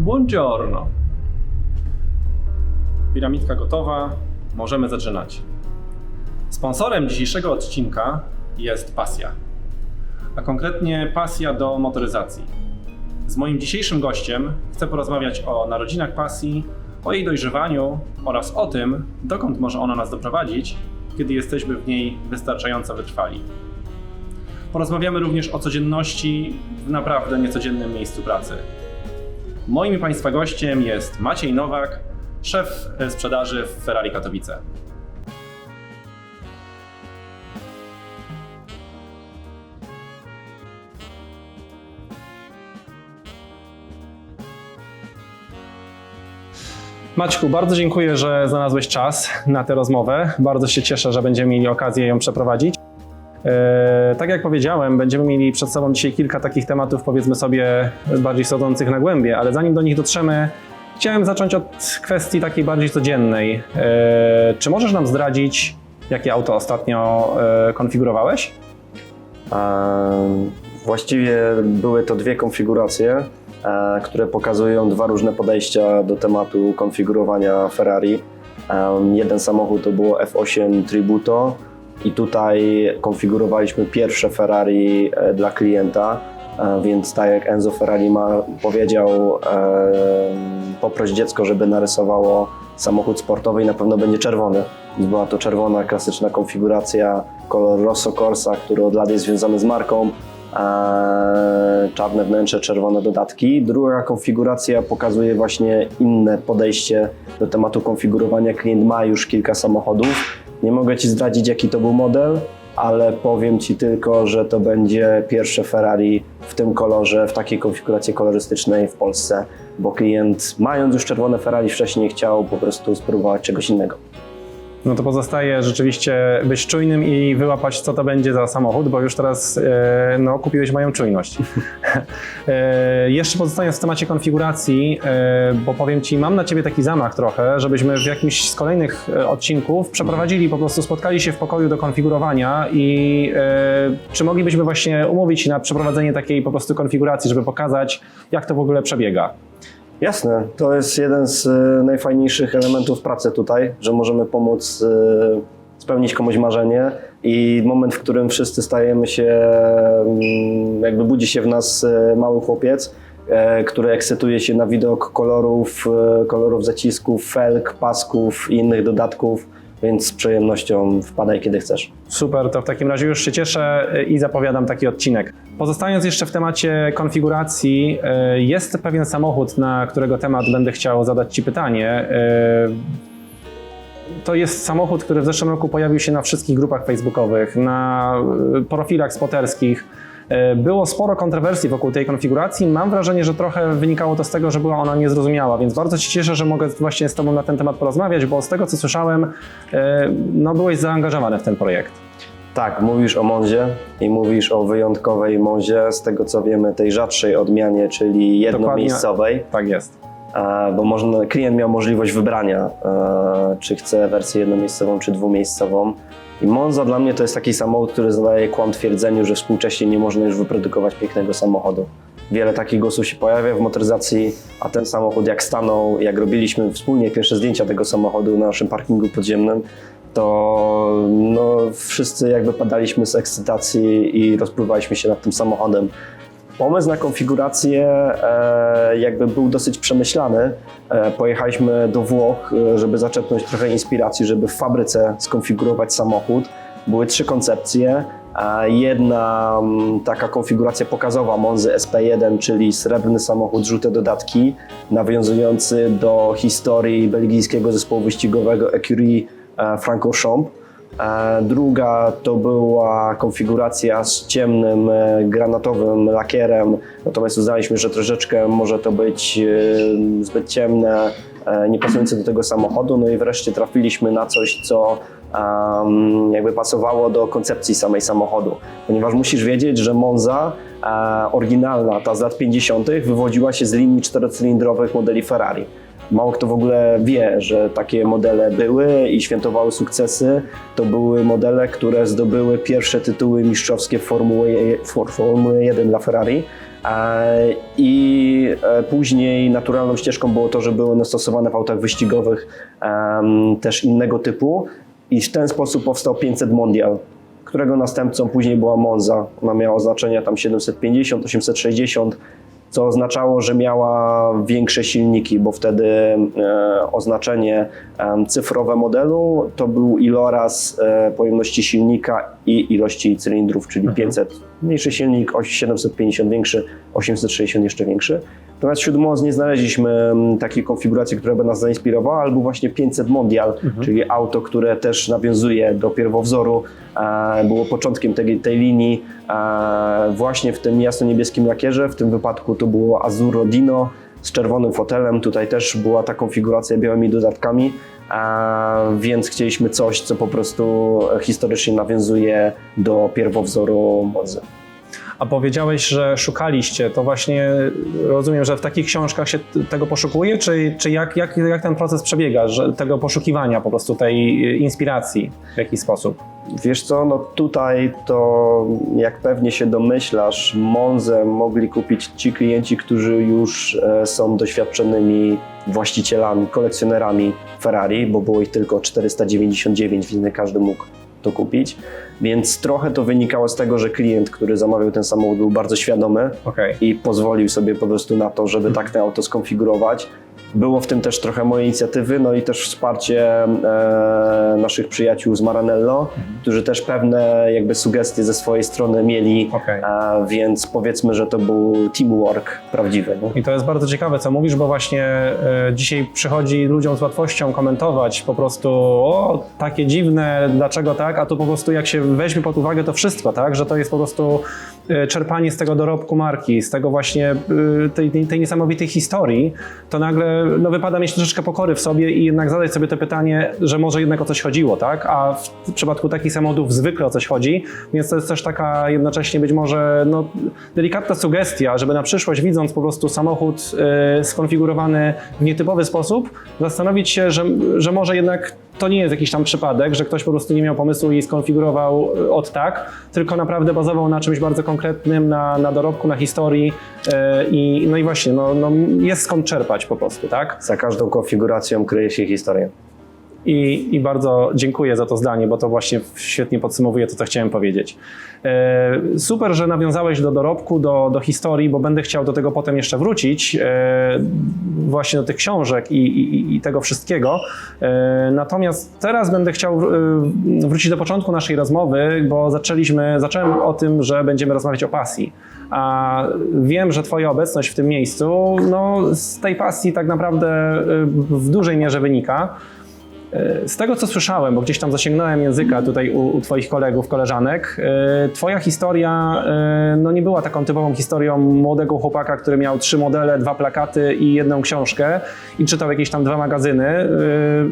Buongiorno. Piramidka gotowa, możemy zaczynać. Sponsorem dzisiejszego odcinka jest pasja, a konkretnie pasja do motoryzacji. Z moim dzisiejszym gościem chcę porozmawiać o narodzinach pasji, o jej dojrzewaniu oraz o tym, dokąd może ona nas doprowadzić, kiedy jesteśmy w niej wystarczająco wytrwali. Porozmawiamy również o codzienności w naprawdę niecodziennym miejscu pracy. Moim Państwa gościem jest Maciej Nowak, szef e, sprzedaży w Ferrari Katowice. Maćku, bardzo dziękuję, że znalazłeś czas na tę rozmowę. Bardzo się cieszę, że będziemy mieli okazję ją przeprowadzić. E, tak jak powiedziałem, będziemy mieli przed sobą dzisiaj kilka takich tematów, powiedzmy sobie, bardziej schodzących na głębie, ale zanim do nich dotrzemy, chciałem zacząć od kwestii takiej bardziej codziennej. E, czy możesz nam zdradzić, jakie auto ostatnio e, konfigurowałeś? Właściwie były to dwie konfiguracje, które pokazują dwa różne podejścia do tematu konfigurowania Ferrari. Jeden samochód to było F8 Tributo i tutaj konfigurowaliśmy pierwsze Ferrari e, dla klienta, e, więc tak jak Enzo Ferrari ma, powiedział, em, poproś dziecko, żeby narysowało samochód sportowy i na pewno będzie czerwony. Była to czerwona, klasyczna konfiguracja, kolor Rosso Corsa, który od lat jest związany z marką. Czarne wnętrze, czerwone dodatki. Druga konfiguracja pokazuje właśnie inne podejście do tematu konfigurowania. Klient ma już kilka samochodów. Nie mogę Ci zdradzić, jaki to był model, ale powiem Ci tylko, że to będzie pierwsze Ferrari w tym kolorze, w takiej konfiguracji kolorystycznej w Polsce, bo klient, mając już czerwone Ferrari wcześniej, chciał po prostu spróbować czegoś innego. No to pozostaje rzeczywiście być czujnym i wyłapać, co to będzie za samochód, bo już teraz e, no, kupiłeś moją czujność. e, jeszcze pozostając w temacie konfiguracji, e, bo powiem Ci, mam na Ciebie taki zamach trochę, żebyśmy w jakimś z kolejnych odcinków przeprowadzili, po prostu spotkali się w pokoju do konfigurowania i czy moglibyśmy właśnie umówić na przeprowadzenie takiej po prostu konfiguracji, żeby pokazać, jak to w ogóle przebiega. Jasne, to jest jeden z e, najfajniejszych elementów pracy tutaj, że możemy pomóc e, spełnić komuś marzenie i moment, w którym wszyscy stajemy się, mm, jakby budzi się w nas e, mały chłopiec, który ekscytuje się na widok kolorów, kolorów zacisków, felg, pasków i innych dodatków, więc z przyjemnością wpadaj kiedy chcesz. Super, to w takim razie już się cieszę i zapowiadam taki odcinek. Pozostając jeszcze w temacie konfiguracji, y, jest pewien samochód, na którego temat będę chciał zadać Ci pytanie. Y, To jest samochód, który w zeszłym roku pojawił się na wszystkich grupach facebookowych, na y, profilach spoterskich. Y, Było sporo kontrowersji wokół tej konfiguracji. Mam wrażenie, że trochę wynikało to z tego, że była ona niezrozumiała, więc bardzo się cieszę, że mogę właśnie z Tobą na ten temat porozmawiać, bo z tego co słyszałem, y, no byłeś zaangażowany w ten projekt. Tak, mówisz o Monzie i mówisz o wyjątkowej Monzie, z tego co wiemy, tej rzadszej odmianie, czyli jednomiejscowej. Tak jest. E, bo można, klient miał możliwość wybrania, e, czy chce wersję jednomiejscową, czy dwumiejscową. I Monza dla mnie to jest taki samochód, który zadaje kłam twierdzeniu, że współcześnie nie można już wyprodukować pięknego samochodu. Wiele takich głosów się pojawia w motoryzacji, a ten samochód jak stanął, jak robiliśmy wspólnie pierwsze zdjęcia tego samochodu na naszym parkingu podziemnym, to no, wszyscy jakby padaliśmy z ekscytacji i rozpływaliśmy się nad tym samochodem. Pomysł na konfigurację e, jakby był dosyć przemyślany. E, pojechaliśmy do Włoch, e, żeby zaczerpnąć trochę inspiracji, żeby w fabryce skonfigurować samochód. Były trzy koncepcje. Jedna mm, taka konfiguracja pokazowa Monzy SP1, czyli srebrny samochód, żółte dodatki, nawiązujący do historii belgijskiego zespołu wyścigowego Ecurie Francorchamps. E, Druga to była konfiguracja z ciemnym, e, granatowym lakierem, natomiast uznaliśmy, że troszeczkę może to być e, zbyt ciemne, e, nie pasujące do tego samochodu. No i wreszcie trafiliśmy na coś, co jakby pasowało do koncepcji samej samochodu. Ponieważ musisz wiedzieć, że Monza oryginalna, ta z lat 50., wywodziła się z linii czterocylindrowych modeli Ferrari. Mało kto w ogóle wie, że takie modele były i świętowały sukcesy. To były modele, które zdobyły pierwsze tytuły mistrzowskie Formuły, for, Formuły 1 dla Ferrari. I e, później naturalną ścieżką było to, że były one stosowane w autach wyścigowych też innego typu. I w ten sposób powstał 500 Mondial, którego następcą później była Monza. Ona miała oznaczenia tam 750, 860, co oznaczało, że miała większe silniki, bo wtedy e, oznaczenie em, cyfrowe modelu to był iloraz e, pojemności silnika i ilości cylindrów, czyli 500 mniejszy silnik, 750 większy, 860 jeszcze większy. Natomiast wśród Monz nie znaleźliśmy mm, takiej konfiguracji, która by nas zainspirowała, albo właśnie 500 Mondial, czyli auto, które też nawiązuje do pierwowzoru, e, było początkiem tej, tej linii e, właśnie w tym jasno-niebieskim lakierze, w tym wypadku to było Azuro Dino z czerwonym fotelem, tutaj też była ta konfiguracja białymi dodatkami, e, więc chcieliśmy coś, co po prostu historycznie nawiązuje do pierwowzoru Monzy. A powiedziałeś, że szukaliście, to właśnie rozumiem, że w takich książkach się tego poszukuje, czy, czy jak, jak, jak ten proces przebiega, że tego poszukiwania po prostu tej y, inspiracji w jakiś sposób? Wiesz co, no tutaj to jak pewnie się domyślasz, Monzę mogli kupić ci klienci, którzy już e, są doświadczonymi właścicielami, kolekcjonerami Ferrari, bo było ich tylko 499, więc nie każdy mógł to kupić. Więc trochę to wynikało z tego, że klient, który zamawiał ten samochód był bardzo świadomy Okej. i pozwolił sobie po prostu na to, żeby tak to auto skonfigurować. Było w tym też trochę mojej inicjatywy, no i też wsparcie e, naszych przyjaciół z Maranello, którzy też pewne jakby sugestie ze swojej strony mieli, e, więc powiedzmy, że to był teamwork prawdziwy. Nie? I to jest bardzo ciekawe, co mówisz, bo właśnie e, dzisiaj przychodzi ludziom z łatwością komentować po prostu, o, takie dziwne, dlaczego tak, a tu po prostu jak się weźmie pod uwagę to wszystko, tak, że to jest po prostu e, czerpanie z tego dorobku marki, z tego właśnie e, tej, tej niesamowitej historii, to nagle no, wypada mieć troszeczkę pokory w sobie i jednak zadać sobie to pytanie, że może jednak o coś chodziło, tak, a w przypadku takich samochodów zwykle o coś chodzi, więc to jest też taka jednocześnie być może no, delikatna sugestia, żeby na przyszłość widząc po prostu samochód e, skonfigurowany w nietypowy sposób, zastanowić się, że, że może jednak to nie jest jakiś tam przypadek, że ktoś po prostu nie miał pomysłu i skonfigurował e, od tak, tylko naprawdę bazował na czymś bardzo konkretnym, na, na dorobku, na historii e, i no i właśnie, no, no jest skąd czerpać po prostu, tak? Za każdą konfiguracją kryje się historia. I, I bardzo dziękuję za to zdanie, bo to właśnie świetnie podsumowuje to, co chciałem powiedzieć. E, super, że nawiązałeś do dorobku, do, do historii, bo będę chciał do tego potem jeszcze wrócić, e, właśnie do tych książek i, i, i tego wszystkiego. E, natomiast teraz będę chciał wrócić do początku naszej rozmowy, bo zaczęliśmy, zacząłem o tym, że będziemy rozmawiać o pasji. A wiem, że Twoja obecność w tym miejscu no, z tej pasji tak naprawdę e, w dużej mierze wynika. Z tego, co słyszałem, bo gdzieś tam zasięgnąłem języka tutaj u, u Twoich kolegów, koleżanek, e, Twoja historia no nie była taką typową historią młodego chłopaka, który miał trzy modele, dwa plakaty i jedną książkę i czytał jakieś tam dwa magazyny,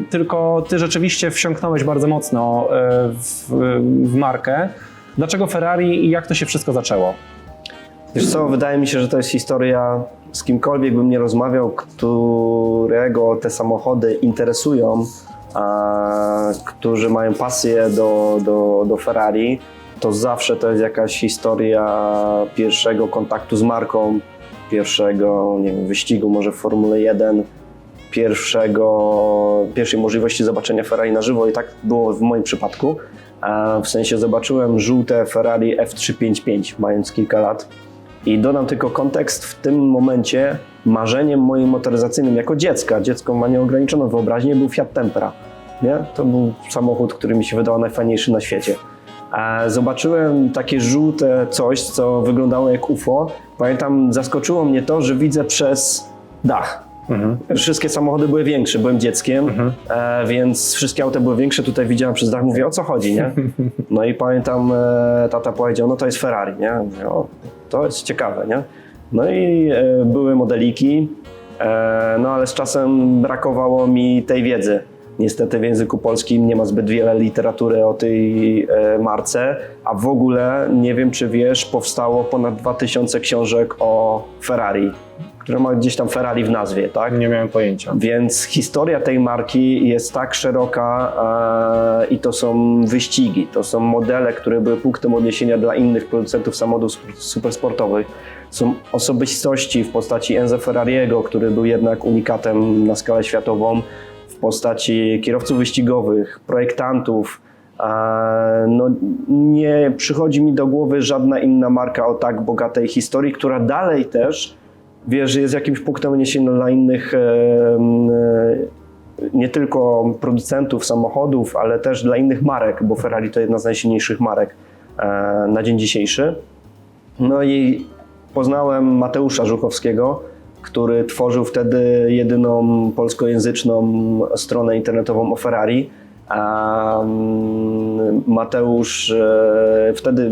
tylko Ty rzeczywiście wsiąknąłeś bardzo mocno w, w markę. Dlaczego Ferrari i jak to się wszystko zaczęło? Wiesz co, wydaje mi się, że to jest historia z kimkolwiek bym nie rozmawiał, którego te samochody interesują, a, którzy mają pasję do, do, do Ferrari, to zawsze to jest jakaś historia pierwszego kontaktu z marką, pierwszego nie wiem, wyścigu może w Formule 1, pierwszego, pierwszej możliwości zobaczenia Ferrari na żywo i tak było w moim przypadku. A w sensie zobaczyłem żółte Ferrari F355 mając kilka lat. I dodam tylko kontekst, w tym momencie marzeniem moim motoryzacyjnym jako dziecka, dziecko ma nieograniczoną wyobraźnię, był Fiat Tempera. Nie? To był samochód, który mi się wydawał najfajniejszy na świecie. A zobaczyłem takie żółte coś, co wyglądało jak UFO. Pamiętam, zaskoczyło mnie to, że widzę przez dach. Wszystkie samochody były większe, byłem dzieckiem, e, więc wszystkie auta były większe. Tutaj widziałem przez dach, mówię, o co chodzi, nie? No i pamiętam, e, tata powiedział, no to jest Ferrari, nie? Mówię, o, to jest ciekawe, nie? No i e, były modeliki, e, no ale z czasem brakowało mi tej wiedzy. Niestety w języku polskim nie ma zbyt wiele literatury o tej e, marce, a w ogóle, nie wiem czy wiesz, powstało ponad 2000 książek o Ferrari. Która ma gdzieś tam Ferrari w nazwie, tak? Nie miałem pojęcia. Więc historia tej marki jest tak szeroka e, i to są wyścigi, to są modele, które były punktem odniesienia dla innych producentów samochodów sp- supersportowych. Są osobistości w postaci Enzo Ferrariego, który był jednak unikatem na skalę światową, w postaci kierowców wyścigowych, projektantów. E, No, nie przychodzi mi do głowy żadna inna marka o tak bogatej historii, która dalej też wiesz, jest jakimś punktem odniesienia dla innych e, nie tylko producentów samochodów, ale też dla innych marek, bo Ferrari to jedna z najsilniejszych marek e, na dzień dzisiejszy. No i poznałem Mateusza Żuchowskiego, który tworzył wtedy jedyną polskojęzyczną stronę internetową o Ferrari. A Mateusz e, wtedy,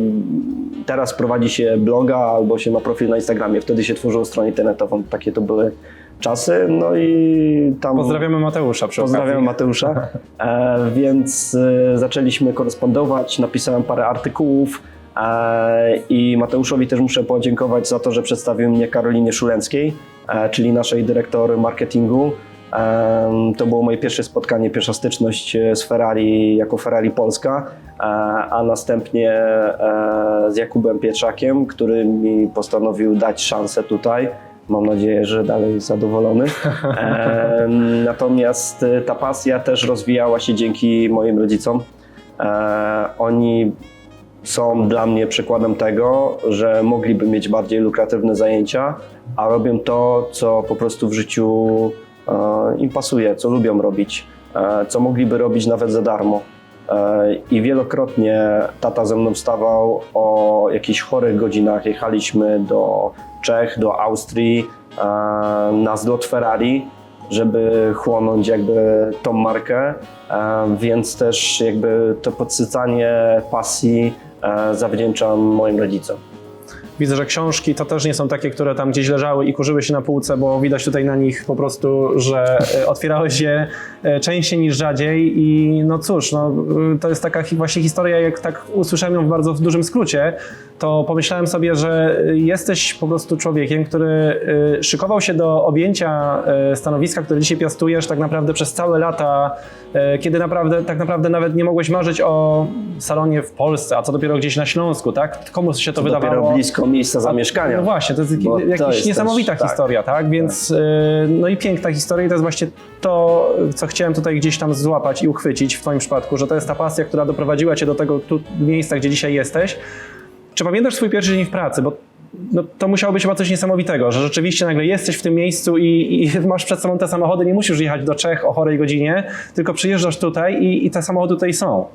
teraz prowadzi się bloga albo się ma profil na Instagramie, wtedy się tworzyło stronę internetową, takie to były czasy, no i tam... Pozdrawiamy Mateusza przy Pozdrawiam okazji. Mateusza. E, więc e, zaczęliśmy korespondować, napisałem parę artykułów e, i Mateuszowi też muszę podziękować za to, że przedstawił mnie Karolinie Szulenckiej, e, czyli naszej dyrektor marketingu. To było moje pierwsze spotkanie, pierwsza styczność e, z Ferrari jako Ferrari Polska, e, a następnie e, z Jakubem Pietrzakiem, który mi postanowił dać szansę tutaj. Mam nadzieję, że dalej jest zadowolony. Natomiast ta pasja też rozwijała się dzięki moim rodzicom. Oni są dla mnie przykładem tego, że mogliby mieć bardziej lukratywne zajęcia, a robią to, co po prostu w życiu im pasuje, co lubią robić, e, co mogliby robić nawet za darmo. E, I wielokrotnie tata ze mną wstawał o jakichś chorych godzinach. Jechaliśmy do Czech, do Austrii e, na zlot Ferrari, żeby chłonąć jakby tą markę, e, więc też jakby to podsycanie pasji e, zawdzięczam moim rodzicom. Widzę, że książki to też nie są takie, które tam gdzieś leżały i kurzyły się na półce, bo widać tutaj na nich po prostu, że e, otwierały się e, częściej niż rzadziej i no cóż, no, y, to jest taka właśnie historia, jak tak usłyszałem ją w bardzo w dużym skrócie, to pomyślałem sobie, że jesteś po prostu człowiekiem, który y, szykował się do objęcia y, stanowiska, które dzisiaj piastujesz tak naprawdę przez całe lata, y, kiedy naprawdę, tak naprawdę nawet nie mogłeś marzyć o salonie w Polsce, a co dopiero gdzieś na Śląsku, tak? Komu się to, wydawało? Dopiero blisko miejsca zamieszkania. No właśnie, to jest Bo to jakaś jest niesamowita też- tak. historia, tak? Więc y, no i piękna historia i to jest właśnie to, co chciałem tutaj gdzieś tam złapać i uchwycić w Twoim przypadku, że to jest ta pasja, która doprowadziła Cię do tego tu, miejsca, gdzie dzisiaj jesteś. Czy pamiętasz swój pierwszy dzień w pracy? Bo no, to musiało być chyba coś niesamowitego, że rzeczywiście nagle jesteś w tym miejscu i, i masz przed sobą te samochody, nie musisz jechać do Czech o chorej godzinie, tylko przyjeżdżasz tutaj i, i te samochody tutaj są.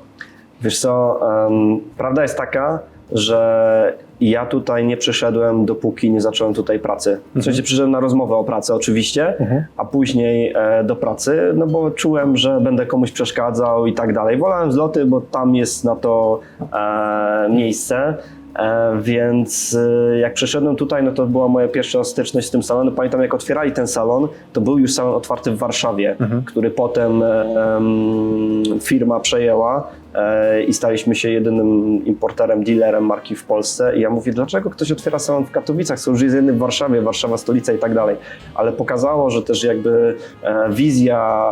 Wiesz co, em, prawda jest taka, że ja tutaj nie przyszedłem, dopóki nie zacząłem tutaj pracy. W sensie przyszedłem na rozmowę o pracy oczywiście, a później e, do pracy, no bo czułem, że będę komuś przeszkadzał i tak dalej. Wolałem zloty, bo tam jest na to e, miejsce. E, więc e, jak przyszedłem tutaj, no to była moja pierwsza styczność z tym salonem. Pamiętam, jak otwierali ten salon, to był już salon otwarty w Warszawie, który potem em, firma przejęła i staliśmy się jedynym importerem, dealerem marki w Polsce. I ja mówię, dlaczego ktoś otwiera salon w Katowicach, co już jedyny w Warszawie, Warszawa stolica i tak dalej. Ale pokazało, że też jakby e, wizja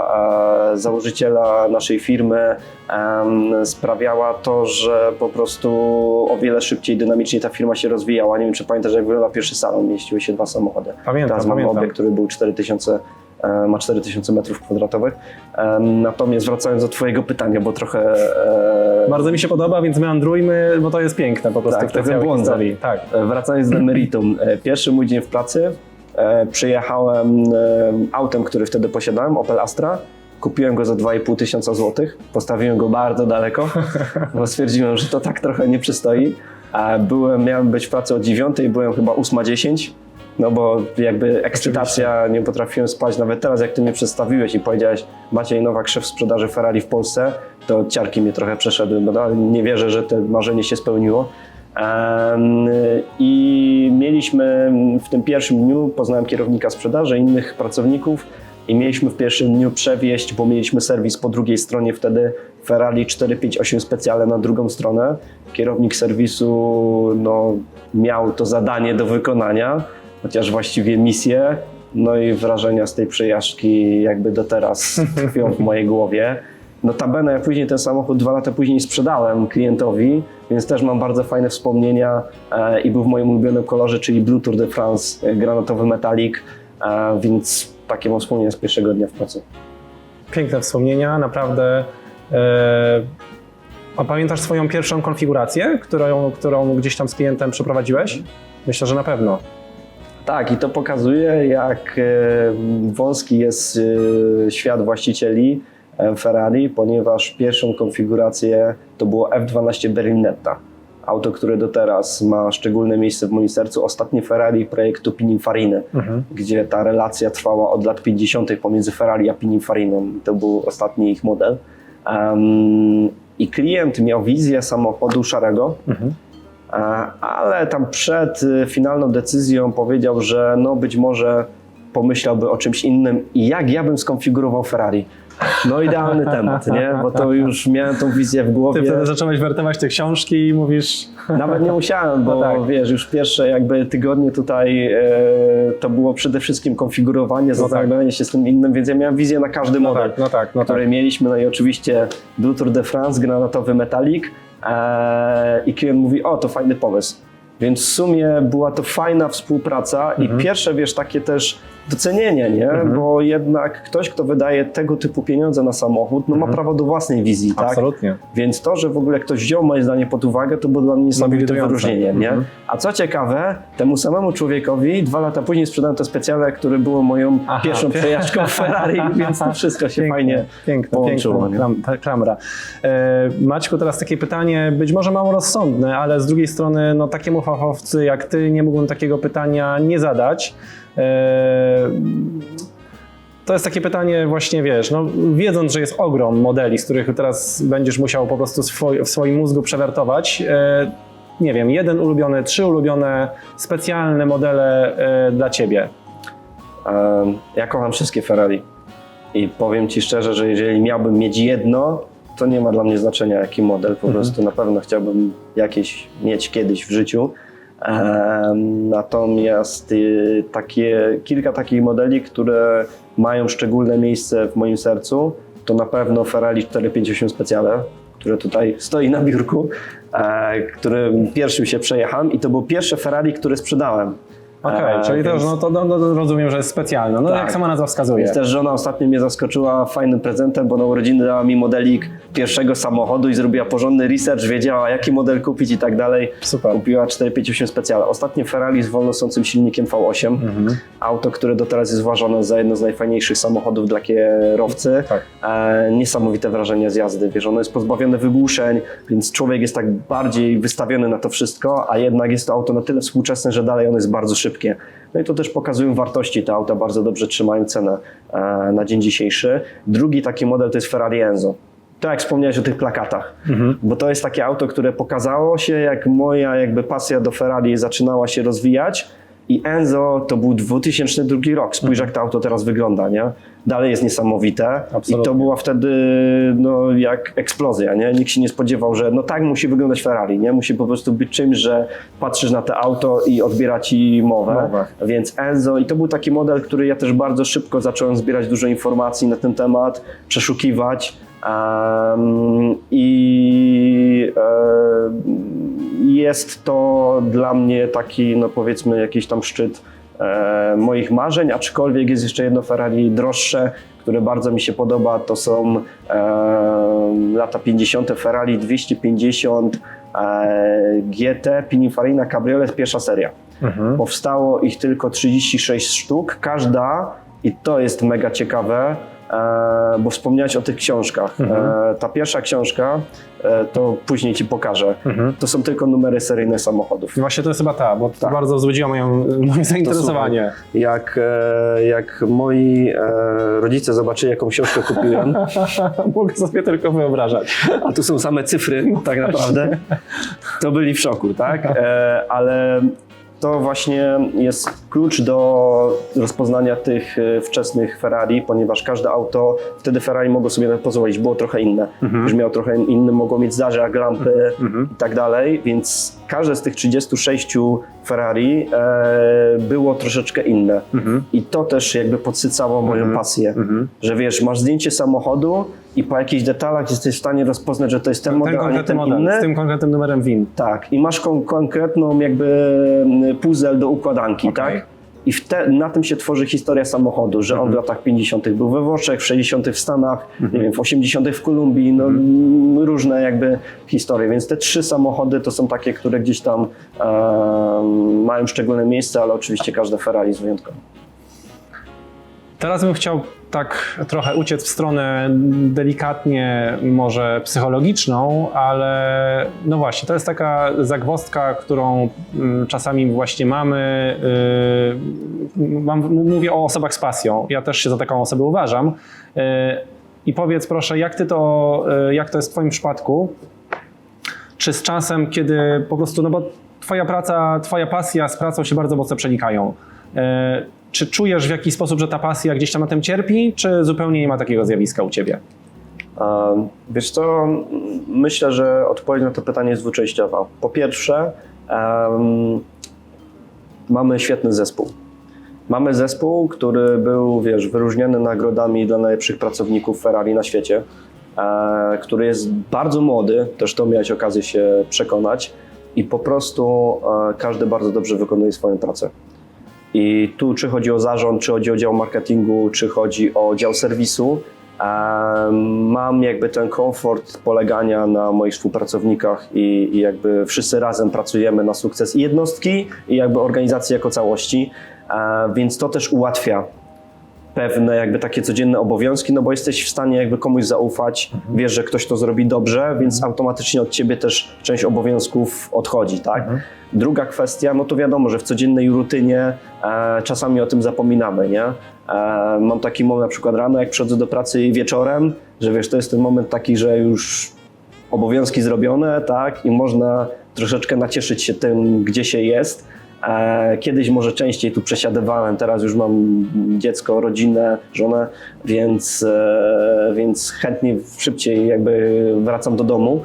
e, założyciela naszej firmy sprawiała to, że po prostu o wiele szybciej, dynamicznie ta firma się rozwijała. Nie wiem, czy pamiętasz, jak wyglądał pierwszy salon, mieściły się dwa samochody. Pamiętam, Teraz mamy pamiętam. obiekt, który był 4000 e, ma 4000 metrów kwadratowych. Em, Natomiast wracając do Twojego pytania, bo trochę. e, Bardzo mi się podoba, więc meandrujmy, bo to jest piękne po prostu Tak, w tej całej historii. Tak. E, Wracając do meritum, e, pierwszy mój dzień w pracy e, przyjechałem e, autem, który wtedy posiadałem, Opel Astra. Kupiłem go za 2,5 tysiąca złotych. Postawiłem go bardzo daleko, bo stwierdziłem, że to tak trochę nie przystoi. Byłem, miałem być w pracy o 9, byłem chyba 8.10. No bo jakby ekscytacja, nie potrafiłem spać. Nawet teraz, jak ty mnie przedstawiłeś i powiedziałeś Maciej Nowak, szef sprzedaży Ferrari w Polsce, to ciarki mnie trochę przeszedły, bo no, nie wierzę, że to marzenie się spełniło. I mieliśmy w tym pierwszym dniu, poznałem kierownika sprzedaży, innych pracowników i mieliśmy w pierwszym dniu przewieźć, bo mieliśmy serwis po drugiej stronie wtedy Ferrari 458 specjalne na drugą stronę. Kierownik serwisu no, miał to zadanie do wykonania. Chociaż właściwie misję. No i wrażenia z tej przejażdżki jakby do teraz tkwią w mojej głowie. Notabene ja później ten samochód dwa lata później sprzedałem klientowi, więc też mam bardzo fajne wspomnienia e, i był w moim ulubionym kolorze, czyli Blue Tour de France, e, granatowy metalik, e, więc takie mam wspomnienia z pierwszego dnia w pracy. Piękne wspomnienia, naprawdę. A pamiętasz swoją pierwszą konfigurację, którą, którą gdzieś tam z klientem przeprowadziłeś? Myślę, że na pewno. Tak, i to pokazuje, jak e, wąski jest e, świat właścicieli e, Ferrari, ponieważ pierwszą konfigurację to było F12 Berlinetta. Auto, które do teraz ma szczególne miejsce w moim sercu. Ostatnie Ferrari projektu Pininfariny, Mhm. gdzie ta relacja trwała od lat 50. pomiędzy Ferrari a Pininfariną. To był ostatni ich model. Em, I klient miał wizję samochodu szarego, Mhm. E, ale tam przed y, finalną decyzją powiedział, że no być może pomyślałby o czymś innym i jak ja bym skonfigurował Ferrari. No idealny temat, nie? Bo to już miałem tą wizję w Ty głowie. wtedy zacząłeś wertować te książki i mówisz. Nawet nie musiałem, bo No tak. wiesz, już pierwsze jakby tygodnie tutaj e, to było przede wszystkim konfigurowanie, zastanawianie się z tym innym, więc ja miałem wizję na każdy No model tak, no tak, no tak. które mieliśmy, no i oczywiście Blue Tour de France, granatowy metalik e, i klient mówi, o to fajny pomysł. Więc w sumie była to fajna współpraca Mhm. i pierwsze, wiesz, takie też docenienie, nie? Bo jednak ktoś, kto wydaje tego typu pieniądze na samochód, no ma prawo do własnej wizji, tak? Mhm. Absolutnie. Więc to, że w ogóle ktoś wziął moje zdanie pod uwagę, to było dla mnie niesamowite wyróżnienie, nie? Mhm. A co ciekawe, temu samemu człowiekowi dwa lata później sprzedałem to specjalne, które było moją Aha, pierwszą pie- przejażdżką Ferrari, więc to wszystko się fajnie piękne, połączyło, piękne, nie? klamra. E, Maćku, teraz takie pytanie, być może mało rozsądne, ale z drugiej strony, no takiemu fachowcy jak ty nie mógłbym takiego pytania nie zadać. E, to jest takie pytanie właśnie, wiesz, no, wiedząc, że jest ogrom modeli, z których teraz będziesz musiał po prostu swoi, w swoim mózgu przewertować, e, nie wiem, jeden ulubiony, trzy ulubione specjalne modele e, dla ciebie. Ja kocham wszystkie Ferrari i powiem Ci szczerze, że jeżeli miałbym mieć jedno, to nie ma dla mnie znaczenia jaki model, po prostu na pewno chciałbym jakieś mieć kiedyś w życiu. Natomiast y, takie, kilka takich modeli, które mają szczególne miejsce w moim sercu, to na pewno Ferrari 458 Speciale, które tutaj stoi na biurku, e, którym pierwszym się przejechałem i to był pierwsze Ferrari, które sprzedałem. Okej, E, czyli więc- no, to no, no, rozumiem, że jest specjalne. No Tak. jak sama nazwa wskazuje. Więc też żona ostatnio mnie zaskoczyła fajnym prezentem, bo na urodziny dała mi modelik pierwszego samochodu i zrobiła porządny research, wiedziała jaki model kupić i tak dalej. Super. Kupiła 458 specjal. Ostatnie Ferrari z wolnosącym silnikiem V8. Mhm. Auto, które do teraz jest uważane za jedno z najfajniejszych samochodów dla kierowcy. Tak. E, niesamowite wrażenie z jazdy. Wiesz, ono jest pozbawione wygłuszeń, więc człowiek jest tak bardziej wystawiony na to wszystko, a jednak jest to auto na tyle współczesne, że dalej ono jest bardzo szybkie. No i to też pokazują wartości. Te auta bardzo dobrze trzymają cenę e, na dzień dzisiejszy. Drugi taki model to jest Ferrari Enzo. Tak jak wspomniałeś o tych plakatach, Mhm. bo to jest takie auto, które pokazało się, jak moja jakby pasja do Ferrari zaczynała się rozwijać i Enzo to był 2002 rok. Spójrz jak to auto teraz wygląda, nie? Dalej jest niesamowite i Absolutnie. to była wtedy no, jak eksplozja, nie? Nikt się nie spodziewał, że no tak musi wyglądać Ferrari, nie? Musi po prostu być czymś, że patrzysz na to auto i odbiera ci mowę. Mowę. Więc Enzo i to był taki model, który ja też bardzo szybko zacząłem zbierać dużo informacji na ten temat, przeszukiwać. Em, I em, jest to dla mnie taki, no powiedzmy, jakiś tam szczyt e, moich marzeń, aczkolwiek jest jeszcze jedno Ferrari droższe, które bardzo mi się podoba, to są em, lata 50. Ferrari 250 e, GT Pininfarina Cabriolet pierwsza seria. Mhm. Powstało ich tylko 36 sztuk. Każda, i to jest mega ciekawe, e, bo wspomniałeś o tych książkach. E, ta pierwsza książka, e, to później ci pokażę. Mhm. To są tylko numery seryjne samochodów. I właśnie to jest chyba ta, bo to Tak. bardzo wzbudziło moją, moje zainteresowanie. Jak, e, jak moi e, rodzice zobaczyli, jaką książkę kupiłem, Mogę sobie tylko wyobrażać. a tu są same cyfry tak naprawdę, to byli w szoku, tak? E, ale to właśnie jest klucz do rozpoznania tych e, wczesnych Ferrari, ponieważ każde auto, wtedy Ferrari mogło sobie na to pozwolić, było trochę inne. Już miał trochę inny, mogło mieć zażak, lampy i tak dalej, więc każde z tych 36 Ferrari e, było troszeczkę inne. I to też jakby podsycało moją pasję, że wiesz, masz zdjęcie samochodu i po jakichś detalach jesteś w stanie rozpoznać, że to jest ten, Ten model, a nie ten model, inny. z tym konkretnym numerem VIN. Tak, i masz kon- konkretną jakby mm, puzzle do układanki, Okej. tak? I wte- na tym się tworzy historia samochodu, że on w latach 50. był we Włoszech, w 60. w Stanach, nie wiem, w 80. w Kolumbii, no mm, różne jakby historie. Więc te trzy samochody to są takie, które gdzieś tam mają szczególne miejsce, ale oczywiście każde Ferrari jest wyjątkowe. Teraz bym chciał tak trochę uciec w stronę delikatnie może psychologiczną, ale no właśnie, to jest taka zagwozdka, którą mm, czasami właśnie mamy. Yy, mam, mówię o osobach z pasją. Ja też się za taką osobę uważam. Yy, I powiedz proszę, jak ty to, yy, jak to jest w twoim przypadku? Czy z czasem, kiedy po prostu, no bo twoja praca, twoja pasja z pracą się bardzo mocno przenikają. Czy czujesz w jakiś sposób, że ta pasja gdzieś tam na tym cierpi, czy zupełnie nie ma takiego zjawiska u ciebie? Um, Wiesz co, myślę, że odpowiedź na to pytanie jest dwuczęściowa. Po pierwsze, em, mamy świetny zespół. Mamy zespół, który był, wiesz, wyróżniony nagrodami dla najlepszych pracowników Ferrari na świecie, e, który jest bardzo młody, też to miałeś okazję się przekonać i po prostu e, każdy bardzo dobrze wykonuje swoją pracę. I tu czy chodzi o zarząd, czy chodzi o dział marketingu, czy chodzi o dział serwisu, mam jakby ten komfort polegania na moich współpracownikach i, jakby wszyscy razem pracujemy na sukces jednostki i jakby organizacji jako całości, e, więc to też ułatwia pewne jakby takie codzienne obowiązki, no bo jesteś w stanie jakby komuś zaufać, wiesz, że ktoś to zrobi dobrze, więc automatycznie od ciebie też część obowiązków odchodzi, tak? Druga kwestia, no to wiadomo, że w codziennej rutynie e, czasami o tym zapominamy, nie? E, mam taki moment na przykład rano, jak przychodzę do pracy wieczorem, że wiesz, to jest ten moment taki, że już obowiązki zrobione, tak? I można troszeczkę nacieszyć się tym, gdzie się jest. E, Kiedyś może częściej tu przesiadywałem, teraz już mam dziecko, rodzinę, żonę, więc, e, więc chętnie szybciej jakby wracam do domu.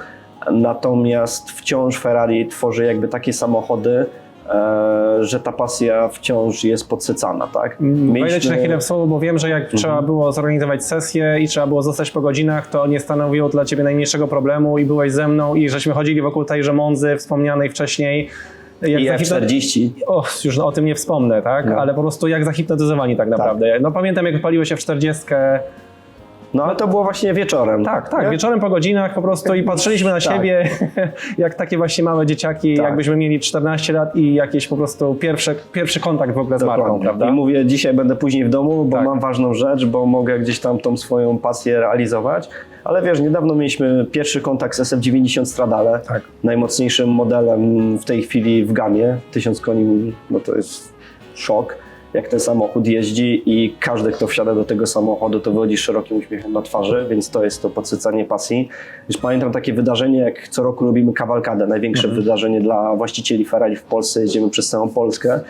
Natomiast wciąż Ferrari tworzy jakby takie samochody, e, że ta pasja wciąż jest podsycana, tak? Wejdę ci na chwilę w słowo, bo wiem, że jak trzeba było zorganizować sesję i trzeba było zostać po godzinach, to nie stanowiło dla ciebie najmniejszego problemu i byłeś ze mną i żeśmy chodzili wokół tejże Monzy wspomnianej wcześniej. Jak I zahipno- F40. O, już o tym nie wspomnę, tak? No. Ale po prostu jak zahipnotyzowani tak naprawdę. No pamiętam, jak wypaliło się w 40. No ale to było właśnie wieczorem. Tak, tak, nie? wieczorem po godzinach po prostu i patrzyliśmy na Tak. siebie jak takie właśnie małe dzieciaki, Tak. jakbyśmy mieli 14 lat i jakieś po prostu pierwsze, pierwszy kontakt w ogóle z marką, Dokładnie. prawda? I mówię, dzisiaj będę później w domu, bo Tak. mam ważną rzecz, bo mogę gdzieś tam tą swoją pasję realizować. Ale wiesz, niedawno mieliśmy pierwszy kontakt z SF90 Stradale, Tak. najmocniejszym modelem w tej chwili w gamie. 1000 koni, no to jest szok, jak ten samochód jeździ i każdy, kto wsiada do tego samochodu, to wychodzi szerokim uśmiechem na twarzy, więc to jest to podsycanie pasji. Już pamiętam takie wydarzenie, jak co roku robimy kawalkadę, największe wydarzenie dla właścicieli Ferrari w Polsce, jedziemy przez całą Polskę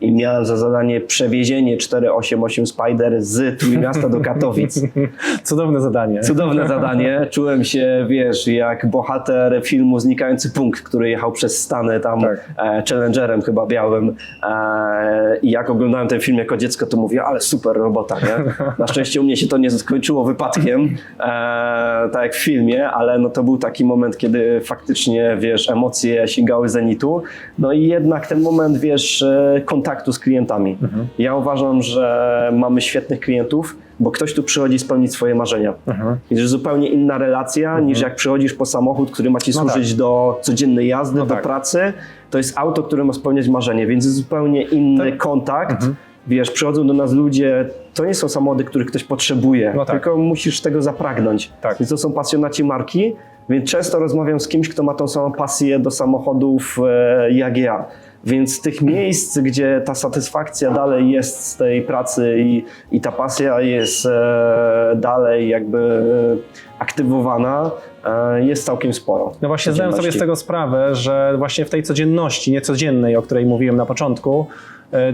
i miałem za zadanie przewiezienie 488 Spider z Trójmiasta do Katowic. Cudowne zadanie. Cudowne zadanie. Czułem się, wiesz, jak bohater filmu Znikający Punkt, który jechał przez Stany tam Tak. e, Challengerem chyba białym. E, I jak oglądałem ten film jako dziecko, to mówię, ale super robota, nie? Na szczęście u mnie się to nie skończyło wypadkiem, e, tak jak w filmie, ale no to był taki moment, kiedy faktycznie, wiesz, emocje sięgały zenitu. No i jednak ten moment, wiesz, e, kontaktu z klientami. Ja uważam, że mamy świetnych klientów, bo ktoś tu przychodzi spełnić swoje marzenia. Mhm. Jest zupełnie inna relacja niż jak przychodzisz po samochód, który ma ci No służyć do codziennej jazdy, No do tak. pracy. To jest auto, które ma spełniać marzenie, więc jest zupełnie inny Tak. kontakt. Wiesz, przychodzą do nas ludzie, to nie są samochody, których ktoś potrzebuje, No tak. tylko musisz tego zapragnąć. Tak. Więc to są pasjonaci marki, więc często rozmawiam z kimś, kto ma tą samą pasję do samochodów e, jak ja. Więc tych miejsc, gdzie ta satysfakcja dalej jest z tej pracy i, i ta pasja jest e, dalej jakby e, aktywowana, e, jest całkiem sporo. No właśnie zdałem sobie z tego sprawę, że właśnie w tej codzienności, niecodziennej, o której mówiłem na początku,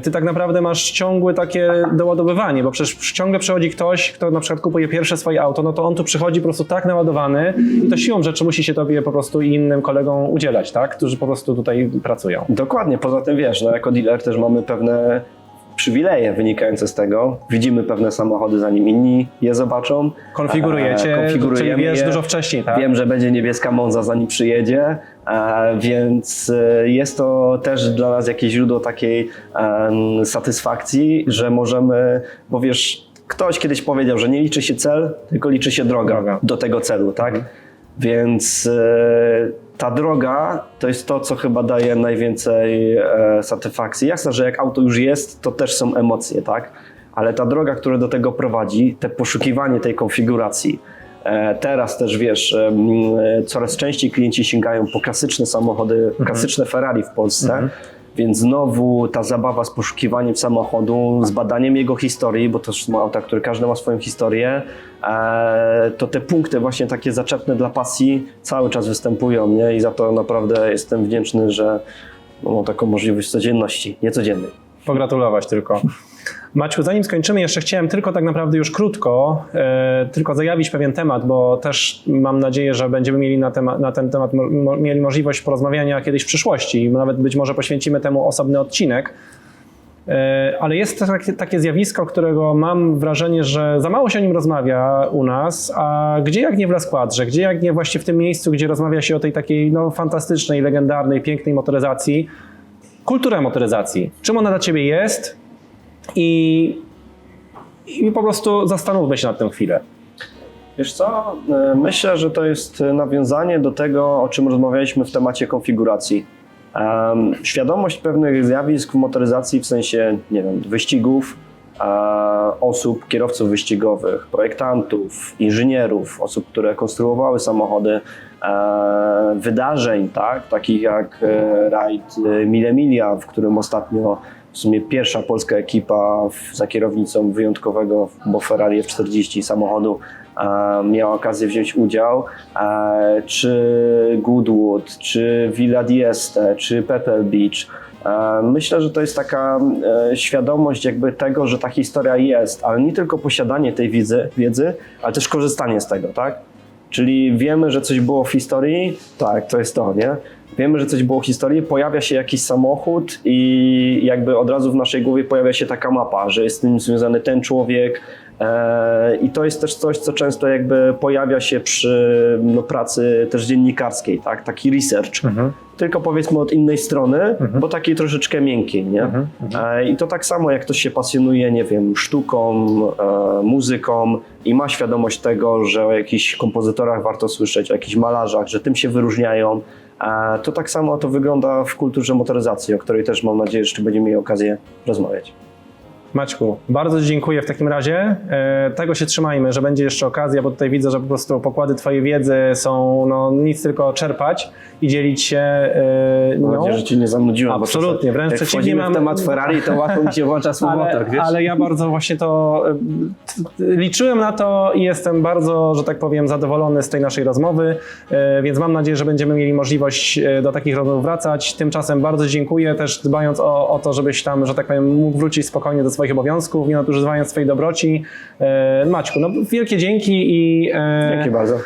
ty tak naprawdę masz ciągłe takie doładowywanie, bo przecież ciągle przychodzi ktoś, kto na przykład kupuje pierwsze swoje auto, no to on tu przychodzi po prostu tak naładowany i to siłą rzeczy musi się tobie po prostu i innym kolegom udzielać, tak? Którzy po prostu tutaj pracują. Dokładnie, poza tym wiesz, no jako dealer też mamy pewne przywileje wynikające z tego. Widzimy pewne samochody zanim inni je zobaczą. Konfigurujecie, E, czyli wiesz je. dużo wcześniej, tak? Wiem, że będzie niebieska Monza zanim przyjedzie, e, więc e, jest to też dla nas jakieś źródło takiej satysfakcji, że możemy, bo wiesz, ktoś kiedyś powiedział, że nie liczy się cel, tylko liczy się droga, Droga. do tego celu, tak? Więc e, ta droga to jest to, co chyba daje najwięcej e, satysfakcji. Jasne, że jak auto już jest, to też są emocje, tak? Ale ta droga, która do tego prowadzi, te poszukiwanie tej konfiguracji, E, Teraz też wiesz, e, coraz częściej klienci sięgają po klasyczne samochody, klasyczne Ferrari w Polsce. Więc znowu ta zabawa z poszukiwaniem samochodu, z badaniem jego historii, bo to są auta, które każdy ma swoją historię, e, to te punkty właśnie takie zaczepne dla pasji cały czas występują, nie? I za to naprawdę jestem wdzięczny, że mam taką możliwość codzienności, niecodziennej. Pogratulować tylko. Maciu, zanim skończymy, jeszcze chciałem tylko tak naprawdę już krótko, e, tylko zajawić pewien temat, bo też mam nadzieję, że będziemy mieli na, na ten temat mo, mieli możliwość porozmawiania kiedyś w przyszłości. Nawet być może poświęcimy temu osobny odcinek. E, ale jest takie, takie zjawisko, którego mam wrażenie, że za mało się o nim rozmawia u nas, a gdzie jak nie w Las Quadrze, gdzie jak nie właśnie w tym miejscu, gdzie rozmawia się o tej takiej no, fantastycznej, legendarnej, pięknej motoryzacji, kultura motoryzacji. Czym ona dla Ciebie jest i, i po prostu zastanówmy się nad tym chwilę. Wiesz co, e, myślę, że to jest nawiązanie do tego, o czym rozmawialiśmy w temacie konfiguracji. Em, świadomość pewnych zjawisk w motoryzacji, w sensie, nie wiem, wyścigów, e, osób, kierowców wyścigowych, projektantów, inżynierów, osób, które konstruowały samochody, e, wydarzeń, tak, takich jak e, rajd e, Mille Miglia, w którym ostatnio w sumie pierwsza polska ekipa za kierownicą wyjątkowego, bo Ferrari F40 samochodu e, miała okazję wziąć udział, e, czy Goodwood, czy Villa d'Este, czy Pebble Beach. E, Myślę, że to jest taka e, świadomość jakby tego, że ta historia jest, ale nie tylko posiadanie tej wiedzy, wiedzy ale też korzystanie z tego, tak? Czyli wiemy, że coś było w historii, tak, to jest to, nie? Wiemy, że coś było w historii, pojawia się jakiś samochód i jakby od razu w naszej głowie pojawia się taka mapa, że jest z tym związany ten człowiek. E, I to jest też coś, co często jakby pojawia się przy no, pracy też dziennikarskiej, tak? Taki research. Tylko powiedzmy od innej strony, bo takiej troszeczkę miękkiej, nie? E, I to tak samo jak ktoś się pasjonuje, nie wiem, sztuką, e, muzyką i ma świadomość tego, że o jakichś kompozytorach warto słyszeć, o jakichś malarzach, że tym się wyróżniają, to tak samo to wygląda w kulturze motoryzacji, o której też mam nadzieję, że będziemy mieli okazję rozmawiać. Maćku, bardzo Ci dziękuję w takim razie. E, tego się trzymajmy, że będzie jeszcze okazja, bo tutaj widzę, że po prostu pokłady Twojej wiedzy są no, nic tylko czerpać i dzielić się e, Mam nią. nadzieję, że Cię nie zanudziłem. bo Absolutnie, czasem, wręcz jak przeciwnie, mam- w temat Ferrari, to łatwo mi się włącza słowotok, ale, wiesz? ale ja bardzo właśnie to e, liczyłem na to i jestem bardzo, że tak powiem, zadowolony z tej naszej rozmowy, więc mam nadzieję, że będziemy mieli możliwość do takich rozmów wracać. Tymczasem bardzo dziękuję, też dbając o, o to, żebyś tam, że tak powiem, mógł wrócić spokojnie do swoich obowiązków, nie nadużywając swojej dobroci. E, Maćku, no wielkie dzięki i... e, Dzięki bardzo.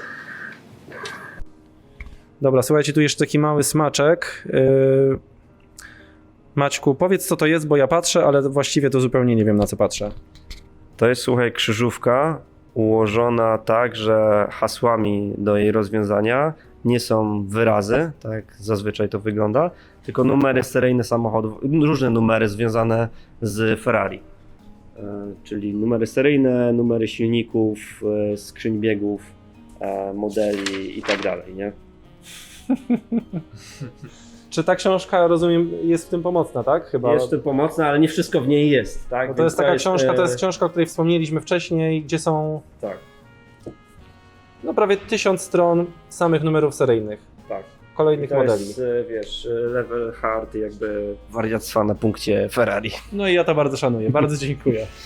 Dobra, słuchajcie, tu jeszcze taki mały smaczek. Yy... Maćku, powiedz co to jest, bo ja patrzę, ale właściwie to zupełnie nie wiem na co patrzę. To jest, słuchaj, krzyżówka ułożona tak, że hasłami do jej rozwiązania nie są wyrazy, tak zazwyczaj to wygląda, tylko numery seryjne samochodów, różne numery związane z Ferrari. E, Czyli numery seryjne, numery silników, e, skrzyń biegów, e, modeli i tak dalej, nie? Czy ta książka, rozumiem, jest w tym pomocna, tak? Chyba. Jest to pomocne, ale nie wszystko w niej jest, tak? To Więc jest taka książka, to jest książka, o której wspomnieliśmy wcześniej, gdzie są Tak, no, prawie tysiąc stron samych numerów seryjnych. Kolejnych To modeli. jest, e, wiesz, e, level hard, jakby wariactwa na punkcie Ferrari. No i ja to bardzo szanuję. Bardzo dziękuję.